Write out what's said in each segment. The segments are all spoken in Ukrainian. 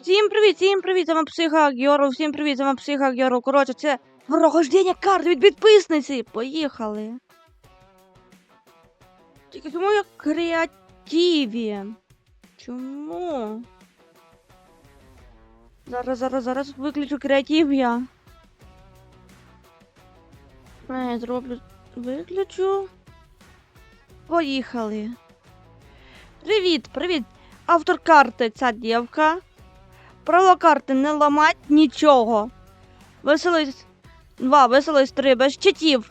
Всім привіт, всім привіт, з Психа Гьору, всім привіт, з Психа Гьору. Коротше, це прохождення карт від підписниці. Поїхали. Тільки чому я креативі? Чому? Зараз, зараз, зараз виключу креатив я. Не, зроблю. Виключу. Поїхали. Привіт, привіт. Автор карти ця дівка. Правила карти не ламать нічого. Веселись. Два, веселись три, без читів.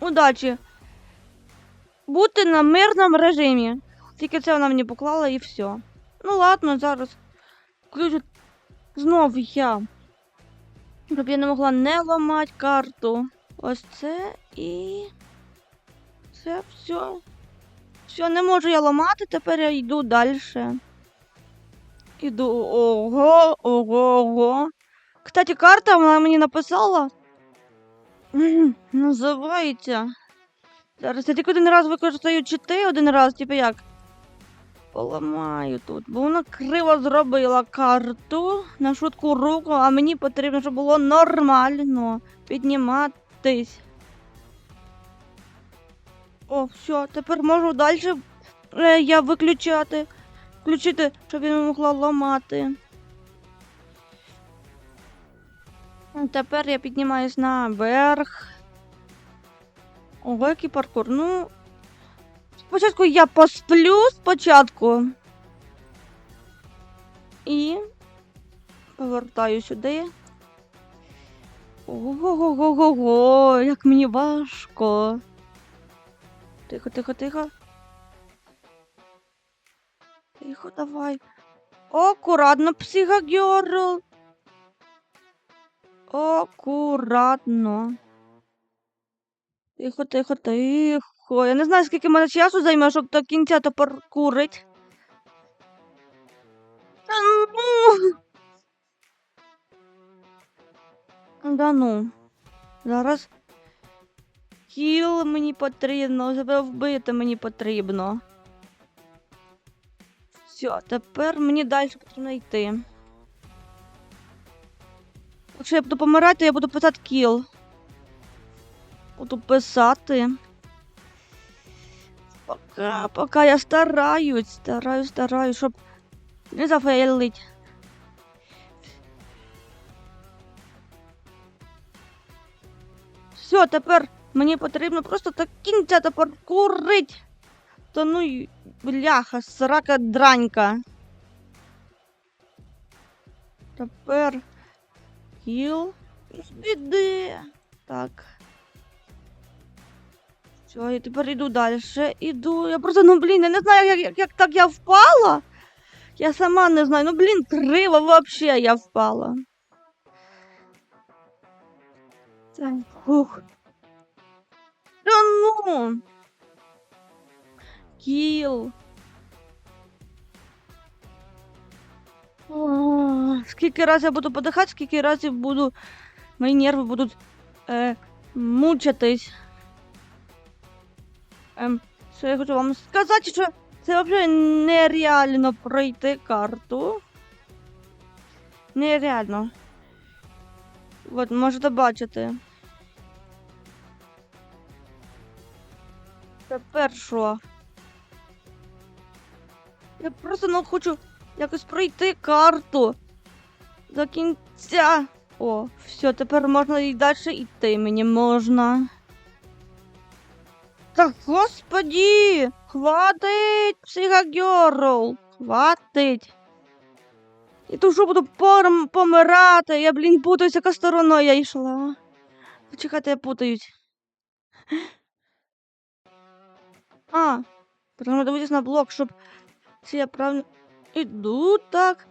Удачі. Бути на мирному режимі. Тільки це вона мені поклала і все. Ну ладно, зараз. Включу знов я. Щоб я не могла не ламати карту. Ось це і. Це все. Все, не можу я ламати, тепер я йду далі. Іду. Ого, ого, ого. Кстати, карта вона мені написала. Називається. Зараз я тільки один раз використаю чити, один раз, типу як. Поламаю тут. Бо вона криво зробила карту на швидку руку, а мені потрібно, щоб було нормально підніматись. О, все, тепер можу далі е, я виключати. Включити, щоб я могла ламати. Тепер я піднімаюсь наверх. Ого, який паркур. Ну. Спочатку я посплю спочатку. І повертаю сюди. Ого-го-го-го-го, як мені важко. Тихо, тихо, тихо. Тихо, давай. Акуратно, психогерл. Акуратно. Тихо, тихо, тихо. Я не знаю, скільки мене часу займе, щоб до кінця то паркурить. Ну. Да ну. Зараз. Кіл мені потрібно, вбити мені потрібно. Все, тепер мені далі потрібно йти. Якщо я буду помирати, я буду писати кіл. Буду писати. Пока, пока я стараюсь, стараюсь, стараюсь, щоб не зафейлить. Все, тепер мені потрібно просто до кінця тепер курить. Та ну бляха, срака дранька. Тепер кіл. Іди. Так. Все, я тепер іду далі. Іду. Я просто, ну блін, я не знаю, як, як, як так я впала. Я сама не знаю. Ну блін, криво вообще я впала. Так, ух. Да ну. Кіл. Скільки разів я буду подихати, скільки разів буду. Мої нерви будуть е, мучитись. Ем, що я хочу вам сказати, що це взагалі нереально пройти карту. Нереально. От, можете бачити. Тепер що? Я просто ну хочу якось пройти карту до кінця. О, все, тепер можна і далі йти мені можна. Та господі! Хватить, психогерл! Хватить! І то що буду порм помирати? Я, блін, путаюсь, яка сторона я йшла. Почекайте, я путаюсь. А, потрібно дивитись на блок, щоб чи я правильно іду так.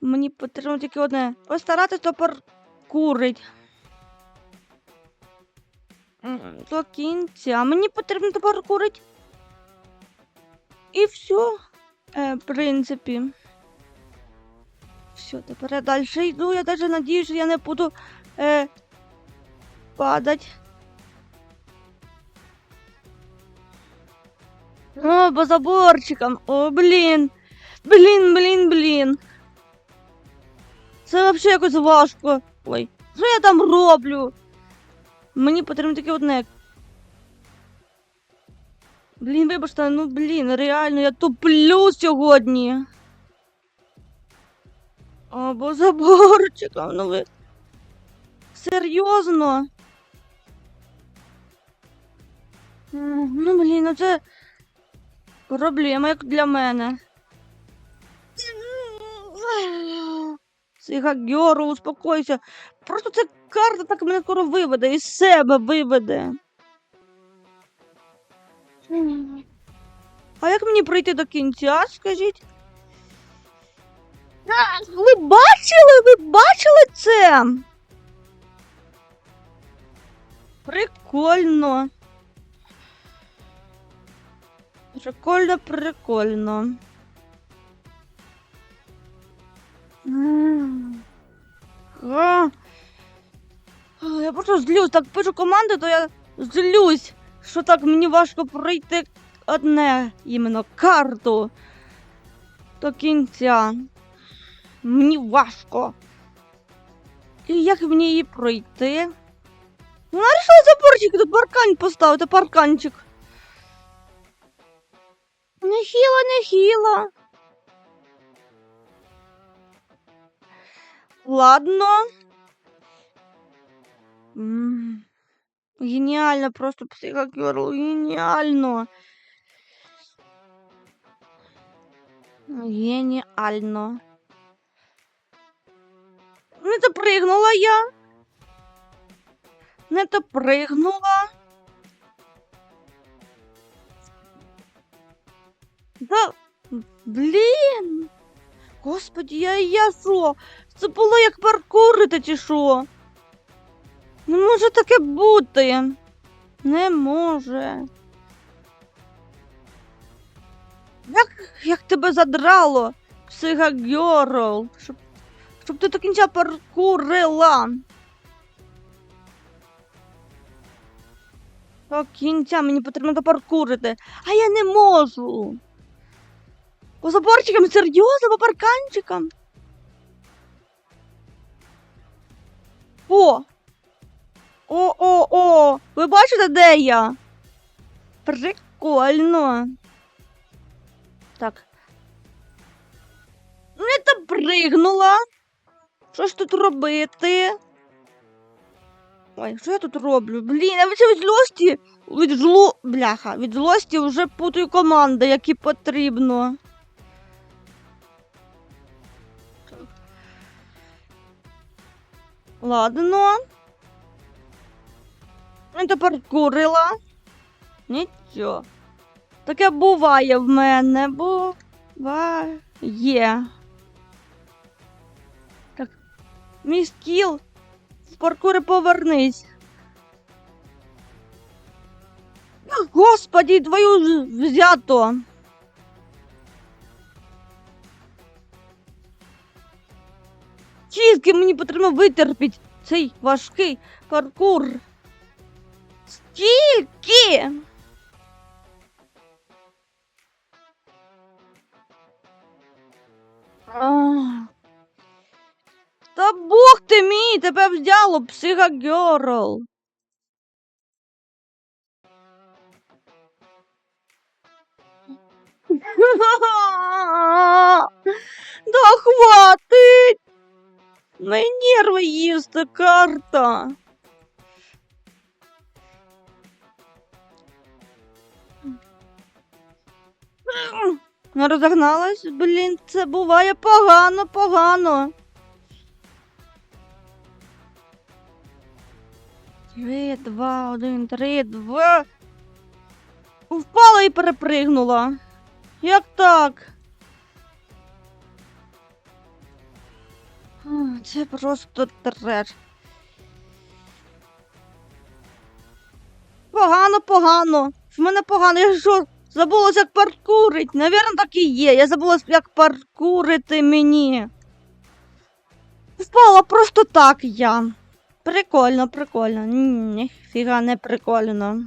Мені потрібно тільки одне. Постаратись то паркурить. До кінця. Мені потрібно то паркурить. І все. Е, в принципі. Все, тепер я далі йду. Я навіть надіюсь, що я не буду е, падать. О, по заборчикам. О, блін. Блін, блін, блін. Це взагалі якось важко. Ой, що я там роблю? Мені потрібно таке одне. Блін, вибачте, ну блін, реально, я туплю сьогодні. Або заборчиком, ну ви. Серйозно? Ну, блін, ну це проблема, як для мене. Сига Гьору, успокойся. Просто ця карта так мене скоро виведе, із себе виведе. А як мені пройти до кінця, скажіть? Ви бачили? Ви бачили це? Прикольно. Прикольно, прикольно. А. Я просто злюсь, так пишу команди, то я злюсь, що так мені важко пройти одне іменно карту до кінця. Мені важко. І як мені її пройти? Ну, нарішила заборчик, тут паркань поставити, парканчик. Нехіло, нехіло. Ладно. М, Геніально, просто психокерл, геніально. Геніально. Не допригнула я. Не допригнула. Да, блін. Господи, я я що? Це було як паркурити чи що? Не може таке бути. Не може. Як, як тебе задрало, психогерл, щоб, щоб ти до кінця паркурила. До кінця мені потрібно допаркурити, а я не можу. По заборчикам, серйозно, по парканчикам. О! О-о-о! Ви бачите, де я? Прикольно. Так. Не допригнула. Що ж тут робити? Ой, що я тут роблю? Блін, я вже від злості. Від зло... Бляха, від злості вже путаю команди, які потрібно. Ладно. Ну, тепер курила. Нічого. Таке буває в мене, буває. Так. Мій скіл. З паркури повернись. Господи, твою взято. Скільки мені потрібно витерпіти цей важкий паркур? Скільки? Ах. Та Бог ти мій, тебе взяло, психогерл. Да хватить! Мої нерви їсти карта. Розогналась? Блін, це буває погано, погано. Три, два, один, три, два. Впала і перепригнула. Як так? Це просто треш. Погано, погано. В мене погано. Я що, забулась, як паркурить. Навірно, так і є. Я забулась, як паркурити мені. Впала просто так я. Прикольно, прикольно. Ні, Ніфіга не прикольно.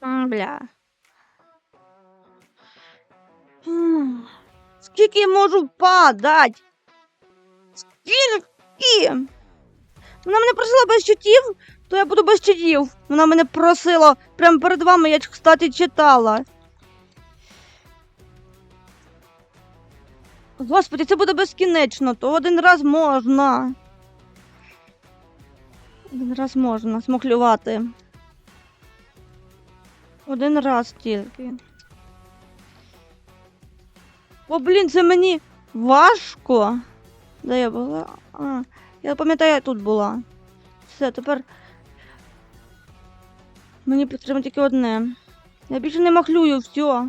Бля. Скільки я можу падати? Скільки? Вона мене просила без чутів, то я буду без чутів. Вона мене просила прямо перед вами, я, кстати, читала. Господи, це буде безкінечно, то один раз можна. Один раз можна смоклювати. Один раз тільки. О, блін, це мені важко. Де я була? А, я пам'ятаю, я тут була. Все, тепер. Мені потрібно тільки одне. Я більше не махлюю, все.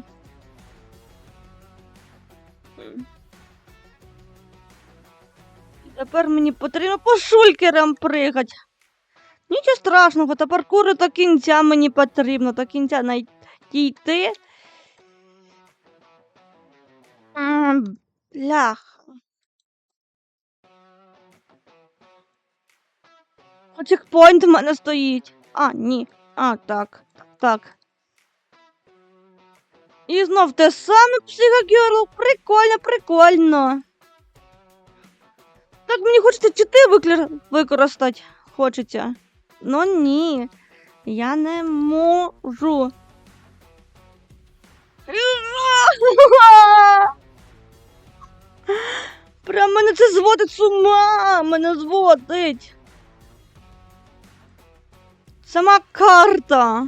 Тепер мені потрібно по шулькерам пригати. Нічого страшного, та паркуру до кінця мені потрібно, до кінця най- дійти. М, Блях. А чекпоінт в мене стоїть. А, ні. А, так. Так. І знов те саме психогерло. Прикольно, прикольно. Так мені хочеться чити використати. Хочеться. Ну ні. Я не можу. Прям мене це зводить з ума. Мене зводить. Сама карта.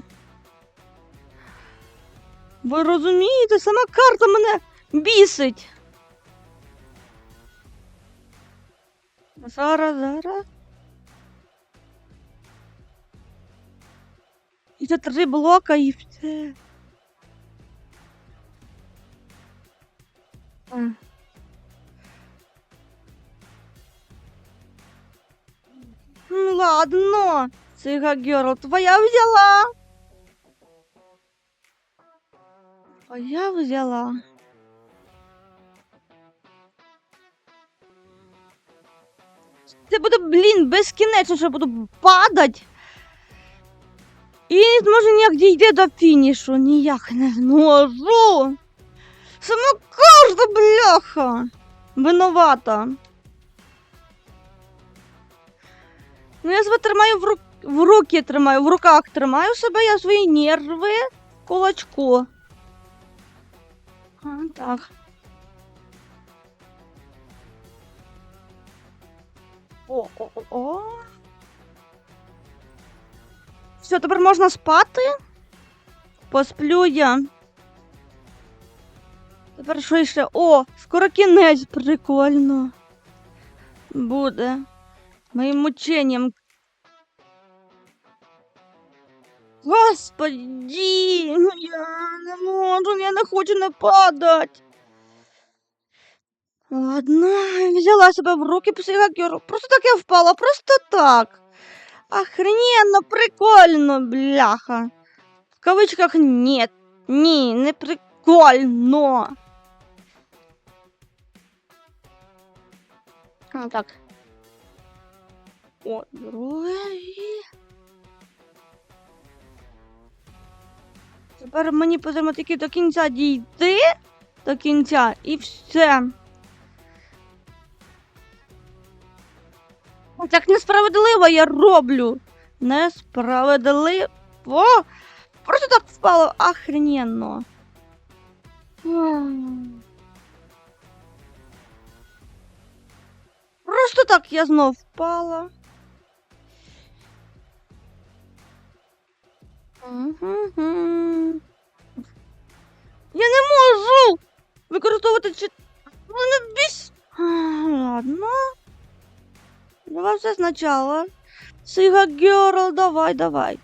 Ви розумієте, сама карта мене бісить. Зараз, зараз. І це три блока і все. Ладно, Цига Герл, твоя взяла. Твоя взяла. Це буде, блін, безкінечно, що я буду падати. І не зможу ніяк дійти до фінішу. Ніяк не зможу. Сама карта, бляха. Винувата. Ну, я себе тримаю в, ру... в руки тримаю, в руках тримаю себе, я свої нерви в кулачку. А, так. О, о, о. Все, тепер можна спати. Посплю я. Тепер що ще? О, скоро кінець, прикольно. Буде. Моїм мученням. Господи, ну я не можу, я не хочу не падати. Ладно, взяла себе в руки психокеру. Просто так я впала, просто так. Охрененно, прикольно, бляха. В кавичках нет. Ні, не прикольно. А, так. О, друге. Тепер мені потрібно тільки до кінця дійти. До кінця і все. Так несправедливо я роблю. Несправедливо. Просто так впало охрененно. Просто так я знов впала. Я не можу використовувати чи. Мене біс. Ладно. Давай все сначала. Сига Герл, давай, давай.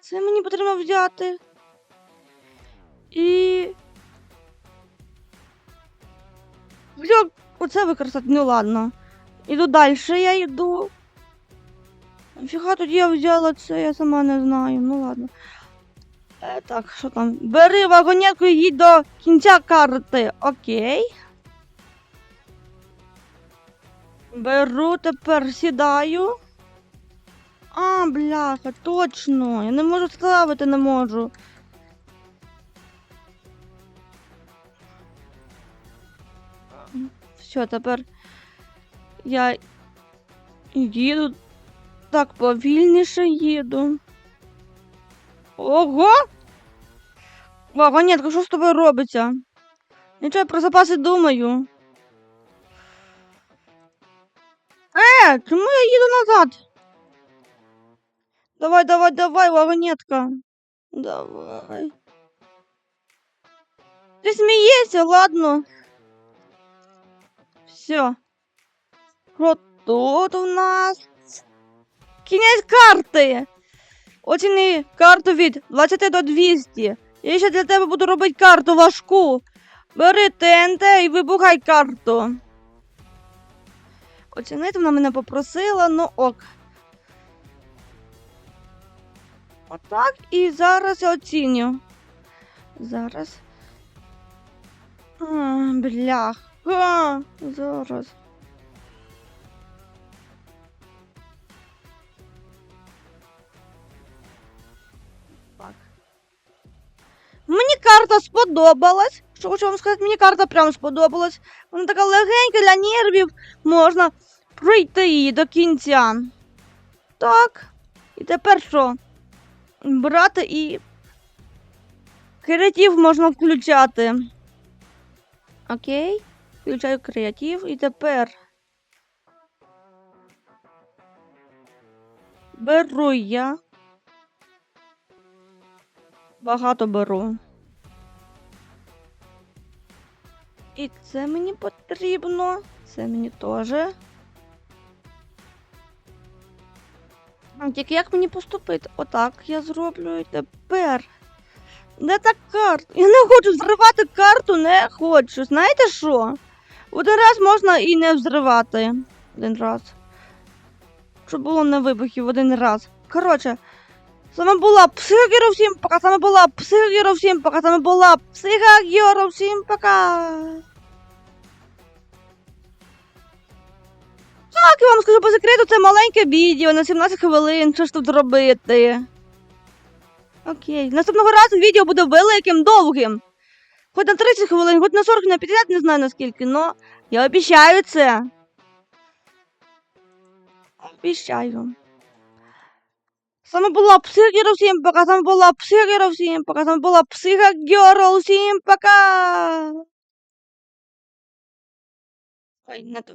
Це мені потрібно взяти. І. Взяв оце використати, ну ладно. Іду далі, я йду. Нафіга тоді я взяла це, я сама не знаю. Ну ладно. Е, так, що там? Бери вагонетку і їдь до кінця карти. Окей. Беру, тепер сідаю. А, бляха, точно. Я не можу ставити, не можу. Все, тепер я їду так повільніше їду. Ого! Вагонетка, що з тобою робиться? Нічого, я про запаси думаю. Е, чому я їду назад? Давай, давай, давай, вагонетка. Давай. Ти смієшся, ладно. Все. От тут у нас. Кінець карти. Оціни карту від 20 до 200. Я ще для тебе буду робити карту важку. Бери ТНТ і вибухай карту. Оцінити вона мене попросила, ну ок. Отак і зараз я оціню. Зараз. А, бляха. Зараз. Так. Мені карта сподобалась. Що хочу вам сказати, мені карта прям сподобалась. Вона така легенька для нервів. Можна пройти її до кінця. Так. І тепер що? Брати і. Креатив можна включати. Окей. Включаю креатив і тепер. Беру я. Багато беру. І це мені потрібно. Це мені теж. Тільки як мені поступити? Отак я зроблю і тепер. Де та карта? Я не хочу зривати карту, не хочу. Знаєте що? Один раз можна і не взривати. Один раз. Щоб було не вибухів один раз. Коротше, саме була психогіро всім пока, саме була психогіро всім пока, саме була психогіро всім пока. Так, я вам скажу по секрету, це маленьке відео на 17 хвилин. Що ж тут робити? Окей. Наступного разу відео буде великим, довгим. Хоч на 30 хвилин, хоч на 40, на 50, не знаю наскільки, но я обіцяю це. Обіцяю. Саме була психогіро всім пока, саме була психогіро всім пока, саме була герл. всім пока. Ой, не то.